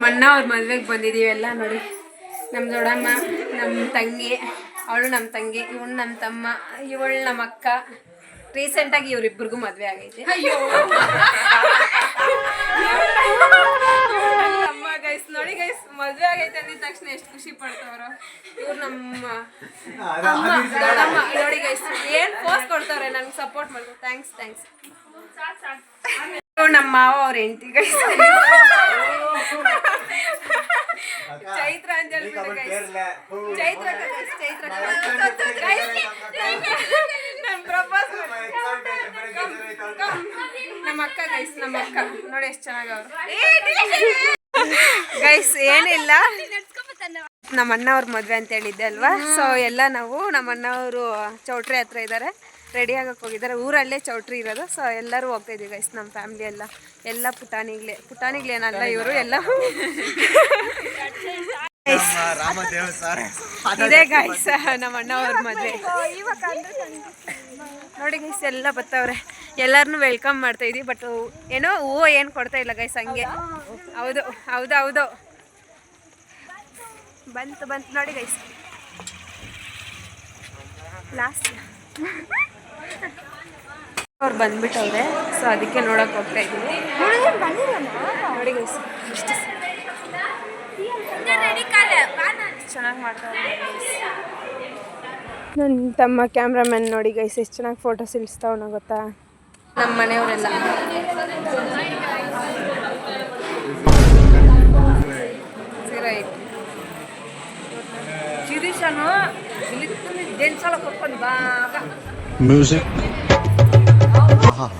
ಅಣ್ಣ ಅವ್ರ ಮದ್ವೆಗೆ ಬಂದಿದ್ದೀವಿ ಎಲ್ಲ ನೋಡಿ. ನಮ್ಮ ದೊಡ್ಡಮ್ಮ ನಮ್ಮ ತಂಗಿ ಅವಳು ನಮ್ಮ ತಂಗಿ ಇವಳು ನಮ್ಮ ತಮ್ಮ ಇವಳು ನಮ್ಮ ಅಕ್ಕ. ರೀಸೆಂಟಾಗಿ ಇವರಿಬ್ಬರಿಗೂ ಮದುವೆ ಆಗೈತೆ. ಅಮ್ಮ ಗೈಸ್ ನೋಡಿ ಗೈಸ್ ಮದುವೆ ಆಗೈತೆ ಅಂದಿದ ತಕ್ಷಣ ಎಷ್ಟು ಖುಷಿ ಪಡ್ತಾವ್ರು. ಇವ್ರು ನಮ್ಮ ಅಮ್ಮ ದೊಡ್ಡಮ್ಮ ನೋಡಿ ಗೈಸ್ ಏನ್ ಪೋಸ್ ಕೊಡ್ತಾವ್ರೆ ನನ್ಗೆ ಸಪೋರ್ಟ್ ಮಾಡ್ತಾರೆ ಥ್ಯಾಂಕ್ಸ್ ಥ್ಯಾಂಕ್ಸ್ ನಮ್ಮ ಮಾವ ಅವ್ರ ಹೆಂಡತಿ ಗೈಸ್ ಚೈತ್ರ ಅಂತ ಹೇಳ್ಬಿಟ್ಟು guys Chaitra guys, Chaitra guys ನಾನು ಪ್ರಪೋಸ್ ನಮ್ಮ ಅಕ್ಕ ಗೈಸ್ ನಮ್ಮ ಅಕ್ಕ. ನೋಡಿ ಎಷ್ಟು ಚೆನ್ನಾಗಿ ಅವ್ರು. ಗೈಸ್ ಏನಿಲ್ಲ. ನಮ್ಮ ಅಣ್ಣ ಅವ್ರ ಮದ್ವೆ ಅಂತ ಹೇಳಿದ್ದೆ ಅಲ್ವಾ? ಸೊ ಎಲ್ಲ ನಾವು ನಮ್ಮ ಅಣ್ಣ ಅವರು ಚೌಟ್ರಿ ಹತ್ರ ಇದ್ದಾರೆ ರೆಡಿ ಆಗಕ್ಕೆ ಹೋಗಿದ್ದಾರೆ. ಊರಲ್ಲೇ ಚೌಟ್ರಿ ಇರೋದು. ಸೊ ಎಲ್ಲರೂ ಹೋಗ್ತಾ ಇದೀವಿ ಗೈಸ್ ನಮ್ಮ ಫ್ಯಾಮಿಲಿ ಎಲ್ಲ. ಎಲ್ಲ ಪುಟಾಣಿಗ್ಲೆ ಪುಟಾಣಿಗ್ಲೇನಲ್ಲ ಇವರು, ಎಲ್ಲ. ಇದೇ ಗೈಸ್ ನಮ್ಮ ಅಣ್ಣ ಅವ್ರ ಮದುವೆ. ನೋಡಿ ಗೈಸ್ ಎಲ್ಲ ಬರ್ತಾವ್ರೆ ಎಲ್ಲರನ್ನೂ ವೆಲ್ಕಮ್ ಮಾಡ್ತಾ ಇದೀವಿ ಬಟ್ ಏನೋ ಹೂವು ಏನು ಕೊಡ್ತಾ ಇಲ್ಲ ಗೈಸ್ ಹಂಗೆ. ಹೌದು ಹೌದು ಹೌದು. ಬಂತು ಬಂತು. ನೋಡಿ ಗೈಸ್ ಲಾಸ್ಟ್ ಅವ್ರು ಬಂದ್ಬಿಟ್ಟವ್ರೆ ಸೊ ಅದಕ್ಕೆ ನೋಡಕ್ ಹೋಗ್ತಾ ಇದ್ದೀನಿ. ನೋಡಿ ಚೆನ್ನಾಗಿ ಮಾಡ್ತಾರೆ ನನ್ನ ತಮ್ಮ ಕ್ಯಾಮ್ರಾಮನ್ ನೋಡಿ ಗೈಸ್ ಎಷ್ಟು ಚೆನ್ನಾಗಿ ಫೋಟೋಸ್ ಇಳಿಸ್ತಾವನ ಗೊತ್ತಾ? ನಮ್ಮ ಮನೆಯವರೆಲ್ಲ. ಏಯ್ಟ್ ಶಿರೀಷನು ಇಲ್ಲಿ ಜೆಂಟ್ಸಲ ಕೊಟ್ಕೊಂಡು ಬಾಗ ಮ್ಯೂಸಿಕ್ కూడా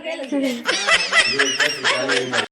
哈哈